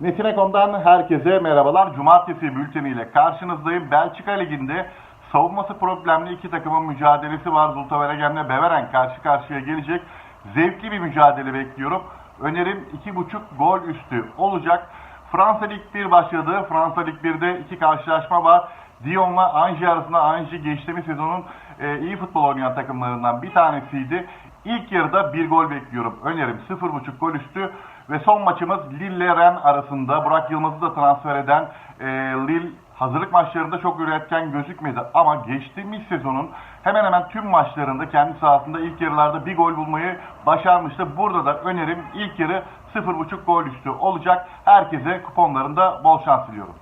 Netinekom'dan herkese merhabalar. Cumartesi bülteniyle karşınızdayım. Belçika Ligi'nde savunması problemli iki takımın mücadelesi var. Zulta Veregen'le Beveren karşı karşıya gelecek. Zevkli bir mücadele bekliyorum. Önerim 2.5 gol üstü olacak. Fransa Lig 1 başladı. Fransa Lig 1'de iki karşılaşma var. Lyon'la Anji arasında Anji geçtiğimiz sezonun e, iyi futbol oynayan takımlarından bir tanesiydi. İlk yarıda bir gol bekliyorum. Önerim 0.5 gol üstü ve son maçımız Lille Rennes arasında. Burak Yılmaz'ı da transfer eden e, Lille hazırlık maçlarında çok üretken gözükmedi ama geçtiğimiz sezonun hemen hemen tüm maçlarında kendi sahasında ilk yarılarda bir gol bulmayı başarmıştı. Burada da önerim ilk yarı 0.5 gol üstü olacak. Herkese kuponlarında bol şans diliyorum.